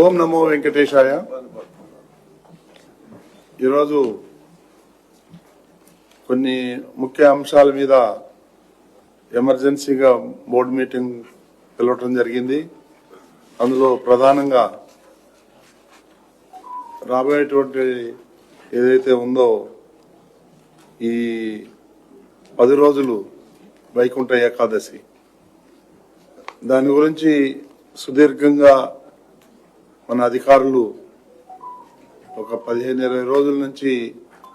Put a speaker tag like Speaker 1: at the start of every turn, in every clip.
Speaker 1: ఓం నమో వెంకటేశాయ. ఈరోజు కొన్ని ముఖ్య అంశాల మీద ఎమర్జెన్సీగా బోర్డు మీటింగ్ పిలవటం జరిగింది. అందులో ప్రధానంగా రాబోయేటువంటి ఏదైతే ఉందో ఈ పది రోజులు వైకుంఠ ఏకాదశి. దాని గురించి సుదీర్ఘంగా మన అధికారులు ఒక పదిహేను ఇరవై రోజుల నుంచి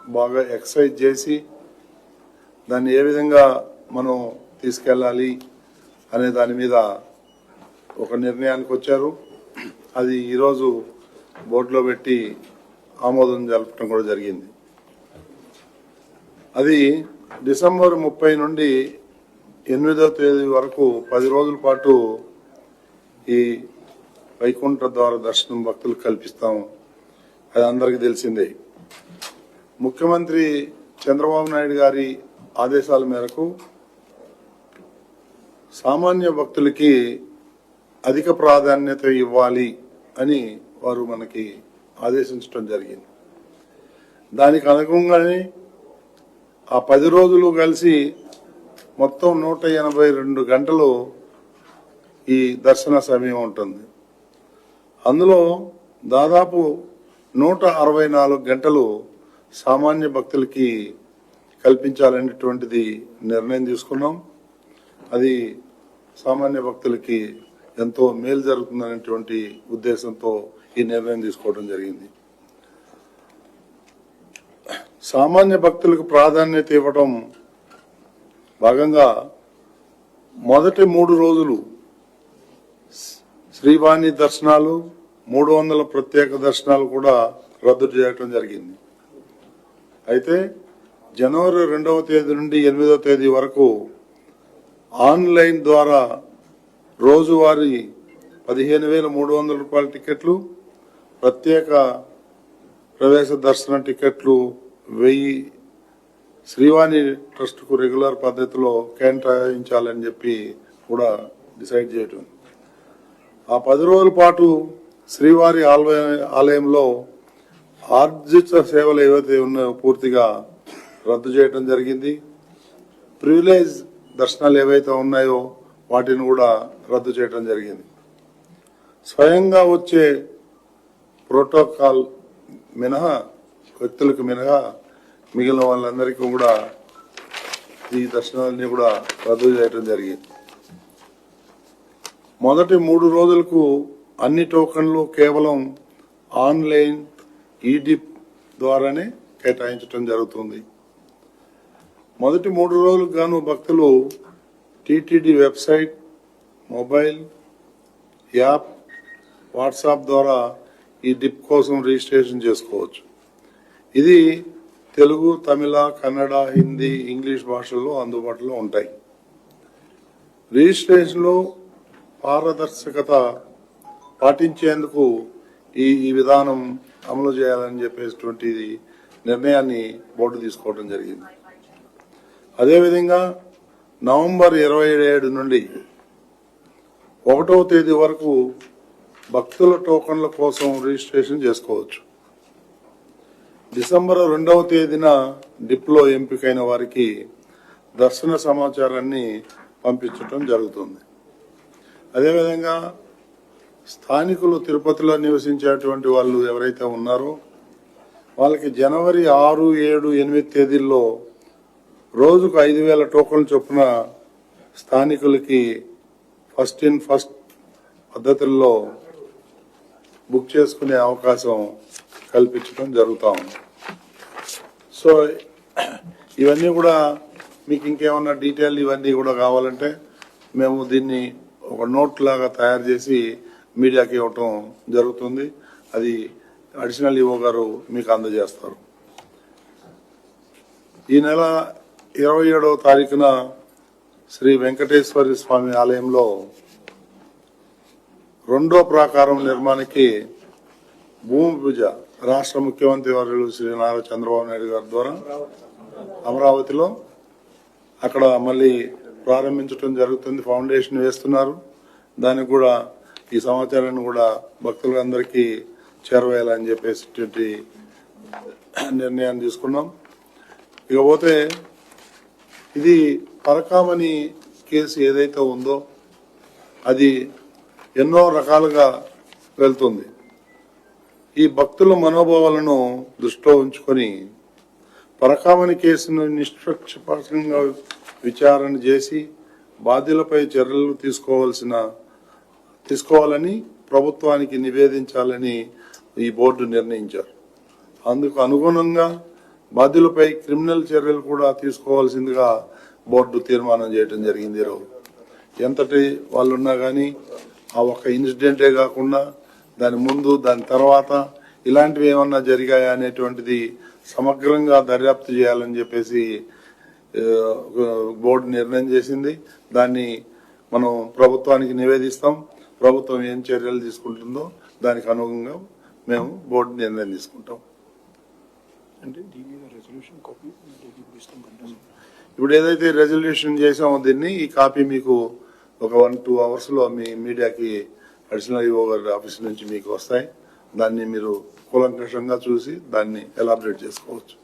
Speaker 1: బాగా ఎక్సర్సైజ్ చేసి దాన్ని ఏ విధంగా మనం తీసుకెళ్ళాలి అనే దాని మీద ఒక నిర్ణయానికి వచ్చారు. అది ఈరోజు బోర్డులో పెట్టి ఆమోదం జరపడం కూడా జరిగింది. అది డిసెంబర్ ముప్పై నుండి ఎనిమిదవ తేదీ వరకు పది రోజుల పాటు ఈ వైకుంఠ ద్వార దర్శనం భక్తులకు కల్పిస్తాము. అది అందరికీ తెలిసిందే. ముఖ్యమంత్రి చంద్రబాబు నాయుడు గారి ఆదేశాల మేరకు సామాన్య భక్తులకి అధిక ప్రాధాన్యత ఇవ్వాలి అని వారు మనకి ఆదేశించడం జరిగింది. దానికి అనుగుణంగానే ఆ పది రోజులు కలిసి మొత్తం నూట ఎనభై రెండు గంటలు ఈ దర్శన సమయం ఉంటుంది. అందులో దాదాపు నూట అరవై నాలుగు గంటలు సామాన్య భక్తులకి కల్పించాలనేటువంటిది నిర్ణయం తీసుకున్నాం. అది సామాన్య భక్తులకి ఎంతో మేలు జరుగుతుందనేటువంటి ఉద్దేశంతో ఈ నిర్ణయం తీసుకోవడం జరిగింది. సామాన్య భక్తులకు ప్రాధాన్యత ఇవ్వడం భాగంగా మొదటి మూడు రోజులు శ్రీవాణి దర్శనాలు మూడు వందల ప్రత్యేక దర్శనాలు కూడా రద్దు చేయటం జరిగింది. అయితే జనవరి రెండవ తేదీ నుండి ఎనిమిదవ తేదీ వరకు ఆన్లైన్ ద్వారా రోజువారీ పదిహేను వేల మూడు వందల రూపాయల టికెట్లు ప్రత్యేక ప్రవేశ దర్శన టికెట్లు వెయ్యి శ్రీవాణి ట్రస్ట్కు రెగ్యులర్ పద్ధతిలో కేటాయించాలని చెప్పి కూడా డిసైడ్ చేయటం. ఆ పది రోజుల పాటు శ్రీవారి ఆలయ- ఆలయంలో ఆర్జిత సేవలు ఏవైతే ఉన్నాయో పూర్తిగా రద్దు చేయడం జరిగింది. ప్రివిలేజ్ దర్శనాలు ఏవైతే ఉన్నాయో వాటిని కూడా రద్దు చేయడం జరిగింది. స్వయంగా వచ్చే ప్రోటోకాల్ మినహా వ్యక్తులకు మినహా మిగిలిన వాళ్ళందరికీ కూడా ఈ దర్శనాలన్నీ కూడా రద్దు చేయడం జరిగింది. మొదటి మూడు రోజులకు అన్ని టోకన్లు కేవలం ఆన్లైన్ ఈడిప్ ద్వారానే కేటాయించడం జరుగుతుంది. మొదటి మూడు రోజులకు గాను భక్తులు TTD website mobile app WhatsApp ద్వారా ఈ డిప్ కోసం రిజిస్ట్రేషన్ చేసుకోవచ్చు. ఇది తెలుగు తమిళ కన్నడ హిందీ ఇంగ్లీష్ భాషల్లో అందుబాటులో ఉంటాయి. రిజిస్ట్రేషన్లో పారదర్శకత పాటించేందుకు ఈ ఈ విధానం అమలు చేయాలని చెప్పేటువంటి నిర్ణయాన్ని బోర్డు తీసుకోవడం జరిగింది. అదేవిధంగా నవంబర్ ఇరవై ఏడు నుండి ఒకటవ తేదీ వరకు భక్తుల టోకన్ల కోసం రిజిస్ట్రేషన్ చేసుకోవచ్చు. డిసెంబర్ రెండవ తేదీన డిప్లో ఎంపికైన వారికి దర్శన సమాచారాన్ని పంపించడం జరుగుతుంది. అదేవిధంగా స్థానికులు తిరుపతిలో నివసించేటువంటి వాళ్ళు ఎవరైతే ఉన్నారో వాళ్ళకి జనవరి ఆరు ఏడు ఎనిమిది తేదీల్లో రోజుకు ఐదు వేల టోకన్లు చొప్పున స్థానికులకి ఫస్ట్ ఇన్ ఫస్ట్ పద్ధతుల్లో బుక్ చేసుకునే అవకాశం కల్పించడం జరుగుతా ఉంది. సో ఇవన్నీ కూడా మీకు ఇంకేమన్నా డీటెయిల్ ఇవన్నీ కూడా కావాలంటే మేము దీన్ని ఒక నోట్ లాగా తయారు చేసి మీడియాకి ఇవ్వటం జరుగుతుంది. అది అడిషనల్ ఈవో గారు మీకు అందజేస్తారు. ఈ నెల ఇరవై ఏడవ తారీఖున శ్రీ వెంకటేశ్వర స్వామి ఆలయంలో రెండో ప్రాకారం నిర్మాణానికి భూమి పూజ రాష్ట్ర ముఖ్యమంత్రి వర్యులు శ్రీ నారా చంద్రబాబు నాయుడు గారి ద్వారా అమరావతిలో అక్కడ మళ్ళీ ప్రారంభించడం జరుగుతుంది. ఫౌండేషన్ వేస్తున్నారు. దానికి కూడా ఈ సమాచారాన్ని కూడా భక్తులందరికీ చేరవేయాలని చెప్పేసి నిర్ణయాన్ని తీసుకున్నాం. ఇకపోతే ఇది పరకామణి కేసు ఏదైతే ఉందో అది ఎన్నో రకాలుగా వెళ్తుంది. ఈ భక్తుల మనోభావాలను దృష్టిలో ఉంచుకొని పరకామణి కేసును నిష్పక్షపాతంగా విచారణ చేసి బాధ్యులపై చర్యలు తీసుకోవాల్సిన తీసుకోవాలని ప్రభుత్వానికి నివేదించాలని ఈ బోర్డు నిర్ణయించారు. అందుకు అనుగుణంగా బాధ్యులపై క్రిమినల్ చర్యలు కూడా తీసుకోవాల్సిందిగా బోర్డు తీర్మానం చేయడం జరిగింది ఈరోజు ఎంతటి వాళ్ళు ఉన్నా కానీ ఆ ఒక్క ఇన్సిడెంటే కాకుండా దాని ముందు దాని తర్వాత ఇలాంటివి ఏమన్నా జరిగాయా అనేటువంటిది సమగ్రంగా దర్యాప్తు చేయాలని చెప్పేసి బోర్డు నిర్ణయం చేసింది. దాన్ని మనం ప్రభుత్వానికి నివేదిస్తాం. ప్రభుత్వం ఏం చర్యలు తీసుకుంటుందో దానికి అనుగుణంగా మేము బోర్డు నిర్ణయం తీసుకుంటాం.
Speaker 2: అంటే దీని మీద రెజల్యూషన్ కాపీ ఇప్పుడు
Speaker 1: ఏదైతే రెజల్యూషన్ చేసామో దీన్ని ఈ కాపీ మీకు ఒక వన్ టూ అవర్స్లో మీ మీడియాకి అడిషనల్ ఈఓ గారి ఆఫీస్ నుంచి మీకు వస్తాయి. దాన్ని మీరు కూలంకషంగా చూసి దాన్ని ఎలాబరేట్ చేసుకోవచ్చు.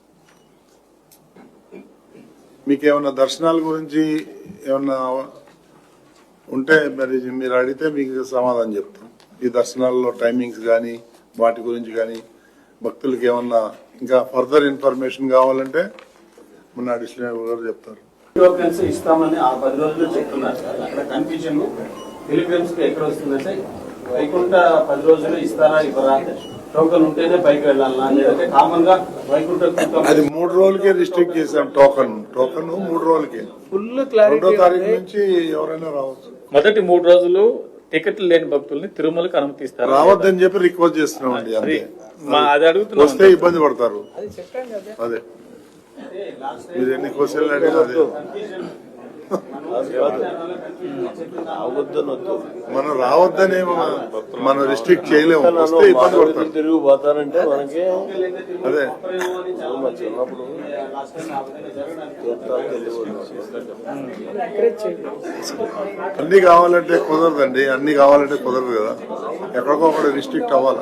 Speaker 1: మీకు ఏమన్నా దర్శనాల గురించి ఏమన్నా ఉంటే మరి మీరు అడిగితే మీకు సమాధానం చెప్తాం. ఈ దర్శనాల్లో టైమింగ్స్ కానీ వాటి గురించి కానీ భక్తులకి ఏమన్నా ఇంకా ఫర్దర్ ఇన్ఫర్మేషన్ కావాలంటే మొన్న అడిషనల్ గారు చెప్తారు.
Speaker 3: టోకెన్స్ ఇస్తామని ఆ పది రోజులు చెప్తున్నారు అక్కడ కన్ఫ్యూజన్ పిలిగ్రిమ్స్కి ఎక్కడ వస్తుందంటే వైకుంఠ పది రోజులు ఇస్తారా ఇవ్వరా టోకెన్ ఉంటేనే పైకి వెళ్ళాలా లేదంటే కామన్గా వైకుంఠ
Speaker 1: అది మూడు రోజులకే రిస్ట్రిక్ట్ చేసాం టోకన్. టోకన్ మూడు రోజులకే.
Speaker 4: ఫుల్
Speaker 1: రెండో
Speaker 4: క్లారిటీ
Speaker 1: తారీఖు నుంచి ఎవరైనా రావచ్చు.
Speaker 4: మొదటి మూడు రోజులు టికెట్లు లేని భక్తుల్ని తిరుమలకు అనుమతిస్తారు?
Speaker 1: రావద్దని చెప్పి రిక్వెస్ట్ చేస్తున్నాం అండి
Speaker 4: అది అడుగుతున్నాం
Speaker 1: వస్తే ఇబ్బంది పడతారు. అదే మీరు ఎన్ని క్వశ్చన్లు అడిగినా అదే. మనం రావద్దని మనం రిస్ట్రిక్ట్ చేయలేము. వస్తే ఇబ్బంది పడతారు.
Speaker 5: తిరిగి పోతారంటే మనకి
Speaker 1: అదే.
Speaker 5: చిన్నప్పుడు
Speaker 1: అన్ని కావాలంటే కుదరదండి. అన్ని కావాలంటే కుదరదు కదా. ఎక్కడికో అక్కడ రిస్ట్రిక్ట్ అవ్వాలి.